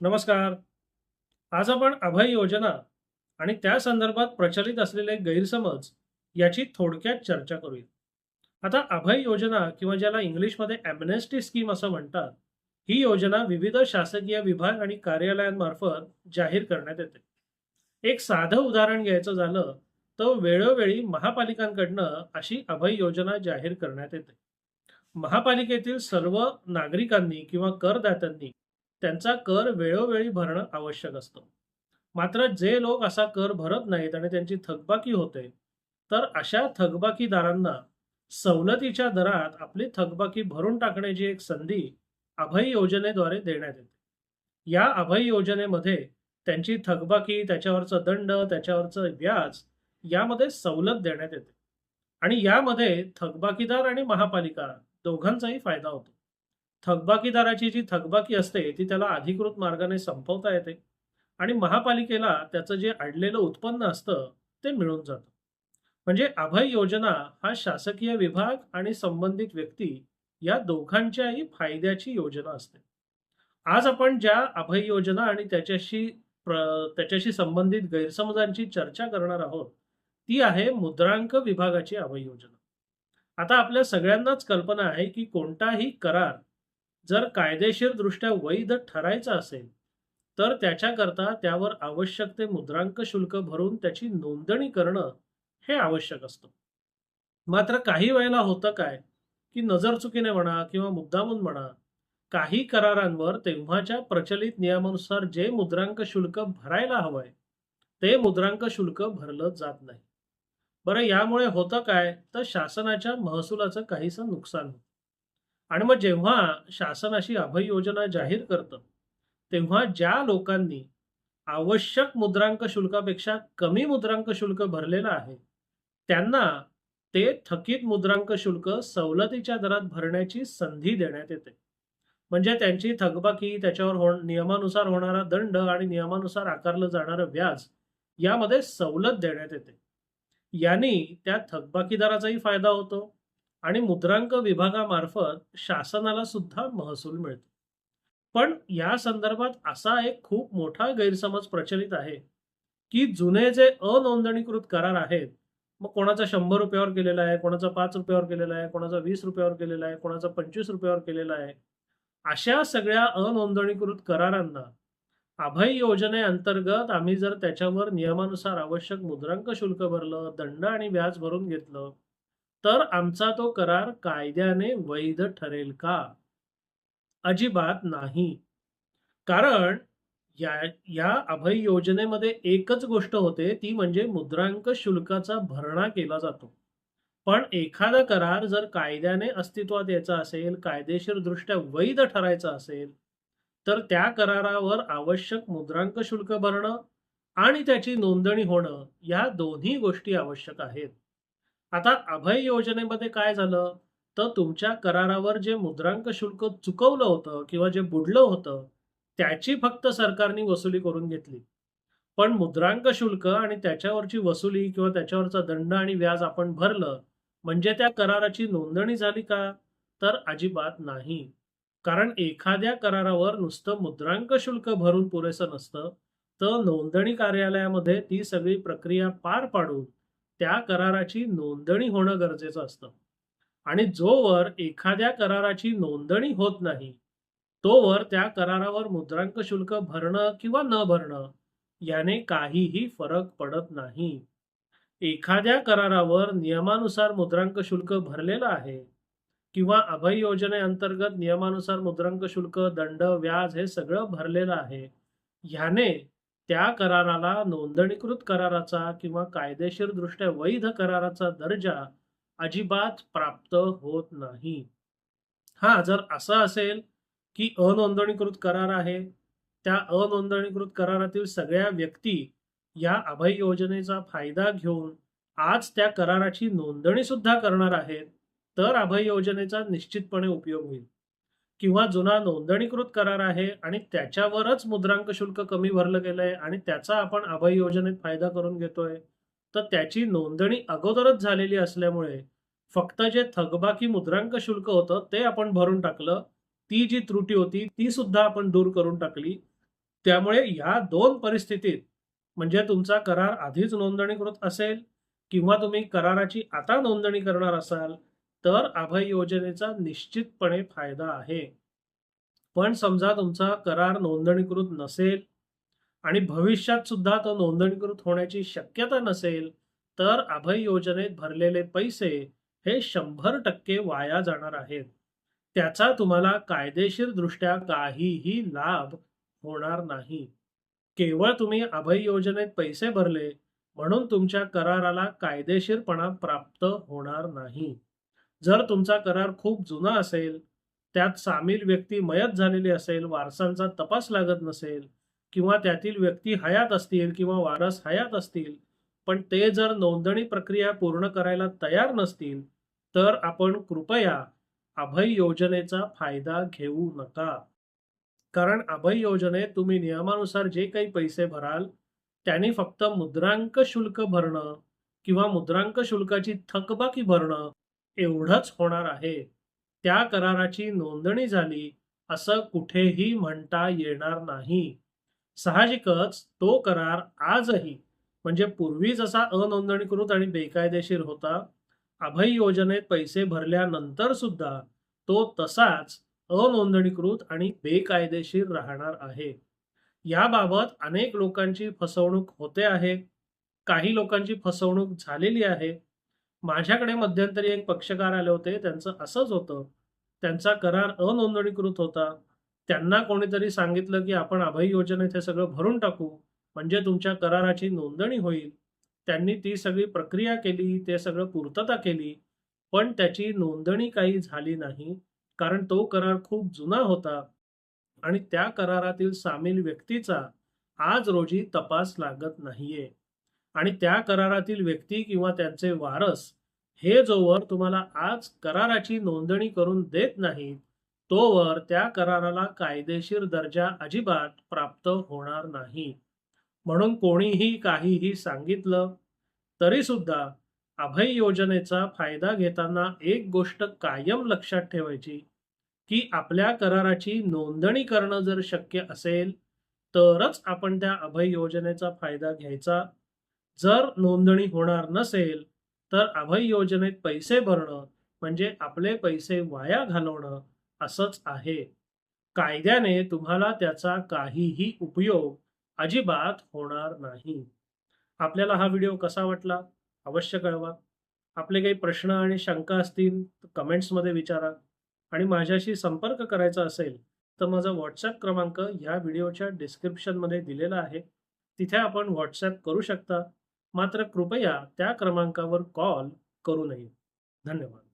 नमस्कार. आज आपण अभय योजना आणि त्या संदर्भात प्रचलित असलेले गैरसमज याची थोडक्यात चर्चा करूया. आता अभय योजना किंवा ज्याला इंग्लिशमध्ये ॲम्नेस्टी स्कीम असं म्हणतात ही योजना विविध शासकीय विभाग आणि कार्यालयांमार्फत जाहीर करण्यात येते. एक साधं उदाहरण घ्यायचं झालं तर वेळोवेळी महापालिकांकडनं अशी अभय योजना जाहीर करण्यात येते. महापालिकेतील सर्व नागरिकांनी किंवा करदात्यांनी त्यांचा कर वेळोवेळी भरणं आवश्यक असतं. मात्र जे लोक असा कर भरत नाहीत आणि त्यांची थकबाकी होते तर अशा थकबाकीदारांना सवलतीच्या दरात आपली थकबाकी भरून टाकण्याची एक संधी अभय योजनेद्वारे देण्यात येते. या अभय योजनेमध्ये त्यांची थकबाकी त्याच्यावरचं दंड त्याच्यावरचं व्याज यामध्ये सवलत देण्यात येते. आणि यामध्ये थकबाकीदार आणि महापालिका दोघांचाही फायदा होतो. थकबाकीदाराची जी थकबाकी असते ती त्याला अधिकृत मार्गाने संपवता येते. आणि महापालिकेला त्याचं जे अडलेलं उत्पन्न असतं ते मिळून जातं. म्हणजे अभय योजना हा शासकीय विभाग आणि संबंधित व्यक्ती या दोघांच्याही फायद्याची योजना असते. आज आपण ज्या अभय योजना आणि त्याच्याशी प्र- त्याच्याशी संबंधित गैरसमजांची चर्चा करणार आहोत ती आहे मुद्रांक विभागाची अभय योजना. आता आपल्या सगळ्यांनाच कल्पना आहे की कोणताही करार जर कायदेशीरदृष्ट्या वैध ठरायचा असेल तर त्याच्याकरता त्यावर आवश्यक ते मुद्रांक शुल्क भरून त्याची नोंदणी करणं हे आवश्यक असतं. मात्र काही वेळेला होतं काय की नजरचुकीने म्हणा किंवा मुद्दामून म्हणा काही करारांवर तेव्हाच्या प्रचलित नियमानुसार जे मुद्रांक शुल्क भरायला हवंय ते मुद्रांक शुल्क भरलं जात नाही. बरं यामुळे होतं काय तर शासनाच्या महसुलाचं काहीसं नुकसान होतं. आणि मग जेव्हा शासन अशी अभय योजना जाहीर करतं तेव्हा ज्या लोकांनी आवश्यक मुद्रांक शुल्कापेक्षा कमी मुद्रांक शुल्क भरलेलं आहे त्यांना ते थकीत मुद्रांक शुल्क सवलतीच्या दरात भरण्याची संधी देण्यात येते. म्हणजे त्यांची थकबाकी त्याच्यावर हो नियमानुसार होणारा दंड आणि नियमानुसार आकारलं जाणारं व्याज यामध्ये सवलत देण्यात येते. यांनी त्या थकबाकीदाराचाही फायदा होतो. आणि मुद्रांक विभागामार्फत शासनाला सुद्धा महसूल मिळतो. पण या संदर्भात असा एक खूप मोठा गैरसमज प्रचलित आहे की जुने जे अनोंदणीकृत करार आहेत मग कोणाचा शंभर रुपयावर केलेला आहे कोणाचा पाच रुपयावर केलेला आहे कोणाचा वीस रुपयावर केलेला आहे कोणाचा पंचवीस रुपयावर केलेला आहे अशा सगळ्या अनोंदणीकृत करारांना अभय योजनेअंतर्गत आम्ही जर त्याच्यावर नियमानुसार आवश्यक मुद्रांक शुल्क भरलं दंड आणि व्याज भरून घेतलं तर आमचा तो करार कायद्याने वैध ठरेल का? अजिबात नाही. कारण या या अभय योजनेमध्ये एकच गोष्ट होते ती म्हणजे मुद्रांक शुल्काचा भरणा केला जातो. पण एखादा करार जर कायद्याने अस्तित्वात यायचा असेल कायदेशीर दृष्ट्या वैध ठरायचा असेल तर त्या करारावर आवश्यक मुद्रांक शुल्क भरणं आणि त्याची नोंदणी होणं या दोन्ही गोष्टी आवश्यक आहेत. आता अभय योजनेमध्ये काय झालं? तर तुमच्या करारावर जे मुद्रांक शुल्क चुकवलं होतं किंवा जे बुडलं होतं त्याची फक्त सरकारने वसुली करून घेतली. पण मुद्रांक शुल्क आणि त्याच्यावरची वसुली किंवा त्याच्यावरचा दंड आणि व्याज आपण भरलं म्हणजे त्या कराराची नोंदणी झाली का? तर अजिबात नाही. कारण एखाद्या करारावर नुसतं मुद्रांक शुल्क भरून पुरेसं नसतं तर नोंदणी कार्यालयामध्ये ती सगळी प्रक्रिया पार पाडून त्या कराराची नोंदणी होणं गरजेचं असतं. आणि जोवर एखाद्या कराराची नोंदणी होत नाही तोवर त्या करारावर मुद्रांक शुल्क भरणं किंवा न भरणं याने काहीही फरक पडत नाही. एखाद्या करारावर नियमानुसार मुद्रांक शुल्क भरलेलं आहे किंवा अभय योजनेअंतर्गत नियमानुसार मुद्रांक शुल्क दंड व्याज हे सगळं भरलेलं आहे ह्याने त्या कराराला नोंदणीकृत कराराचा किंवा कायदेशीर दृष्ट्या वैध कराराचा दर्जा अजिबात प्राप्त होत नाही. हा जर असं असेल की अनोंदणीकृत करार आहे त्या अनोंदणीकृत करारातील सगळ्या व्यक्ती या अभय योजनेचा फायदा घेऊन आज त्या कराराची नोंदणी सुद्धा करणार आहेत तर अभय योजनेचा निश्चितपणे उपयोग होईल. किंवा जुना नोंदणीकृत करार आहे आणि त्याच्यावरच मुद्रांक शुल्क कमी भरलं गेलंय आणि त्याचा आपण अभय योजनेत फायदा करून घेतोय तर त्याची नोंदणी अगोदरच झालेली असल्यामुळे फक्त जे थकबाकी मुद्रांक शुल्क होतं ते आपण भरून टाकलं ती जी त्रुटी होती ती सुद्धा आपण दूर करून टाकली. त्यामुळे ह्या दोन परिस्थितीत म्हणजे तुमचा करार आधीच नोंदणीकृत असेल किंवा तुम्ही कराराची आता नोंदणी करणार असाल तर अभय योजनेचा निश्चितपणे फायदा आहे. पण समजा तुमचा करार नोंदणीकृत नसेल आणि भविष्यात सुद्धा तो नोंदणीकृत होण्याची शक्यता नसेल तर अभय योजनेत भरलेले पैसे हे शंभर टक्के वाया जाणार आहेत. त्याचा तुम्हाला कायदेशीर दृष्ट्या काहीही लाभ होणार नाही. केवळ तुम्ही अभय योजनेत पैसे भरले म्हणून तुमच्या कराराला कायदेशीरपणा प्राप्त होणार नाही. जर तुमचा करार खूप जुना असेल त्यात सामील व्यक्ती मयत झालेली असेल वारसांचा तपास लागत नसेल किंवा त्यातील व्यक्ती हयात असतील किंवा वारस हयात असतील पण ते जर नोंदणी प्रक्रिया पूर्ण करायला तयार नसतील तर आपण कृपया अभय योजनेचा फायदा घेऊ नका. कारण अभय योजनेत तुम्ही नियमानुसार जे काही पैसे भराल त्यांनी फक्त मुद्रांक शुल्क भरणं किंवा मुद्रांक शुल्काची थकबाकी भरणं एवढंच होणार आहे. त्या कराराची नोंदणी झाली असं कुठेही म्हणता येणार नाही. साहजिकच तो करार आजही म्हणजे पूर्वी जसा अनोंदणीकृत आणि बेकायदेशीर होता अभय योजनेत पैसे भरल्यानंतर सुद्धा तो तसाच अनोंदणीकृत आणि बेकायदेशीर राहणार आहे. याबाबत अनेक लोकांची फसवणूक होते आहे. काही लोकांची फसवणूक झालेली आहे. माझ्याकडे मध्यंतरी एक पक्षकार आले होते. त्यांचं असंच होतं. त्यांचा करार अनोंदणीकृत होता. त्यांना कोणीतरी सांगितलं की आपण अभय योजनेत हे सगळं भरून टाकू. म्हणजे तुमच्या कराराची नोंदणी होईल. त्यांनी ती सगळी प्रक्रिया केली. ते सगळं पूर्तता केली. पण त्याची नोंदणी काही झाली नाही. कारण तो करार खूप जुना होता. आणि त्या करारातील सामील व्यक्तीचा आज रोजी तपास लागत नाहीये. आणि त्या करारातील व्यक्ती किंवा त्यांचे वारस हे जोवर तुम्हाला आज कराराची नोंदणी करून देत नाहीत तोवर त्या कराराला कायदेशीर दर्जा अजिबात प्राप्त होणार नाही. म्हणून कोणीही काहीही सांगितलं तरी सुद्धा अभय योजनेचा फायदा घेताना एक गोष्ट कायम लक्षात ठेवायची की आपल्या कराराची नोंदणी करणं जर शक्य असेल तरच आपण त्या अभय योजनेचा फायदा घ्यायचा जर नोंदणी होणार नसेल तर अभय योजनेत पैसे भरणं म्हणजे आपले पैसे वाया घालवणं असंच आहे. कायद्याने तुम्हाला त्याचा काहीही उपयोग अजिबात होणार नाही. आपल्याला हा व्हिडिओ कसा वाटला? अवश्य कळवा. आपले काही प्रश्न आणि शंका असतील तर कमेंट्समध्ये विचारा. आणि माझ्याशी संपर्क करायचा असेल तर माझा व्हॉट्सॲप क्रमांक ह्या व्हिडिओच्या डिस्क्रिप्शनमध्ये दिलेला आहे. तिथे आपण व्हॉट्सॲप करू शकता. मात्र कृपया त्या क्रमांकावर कॉल करू नये. धन्यवाद.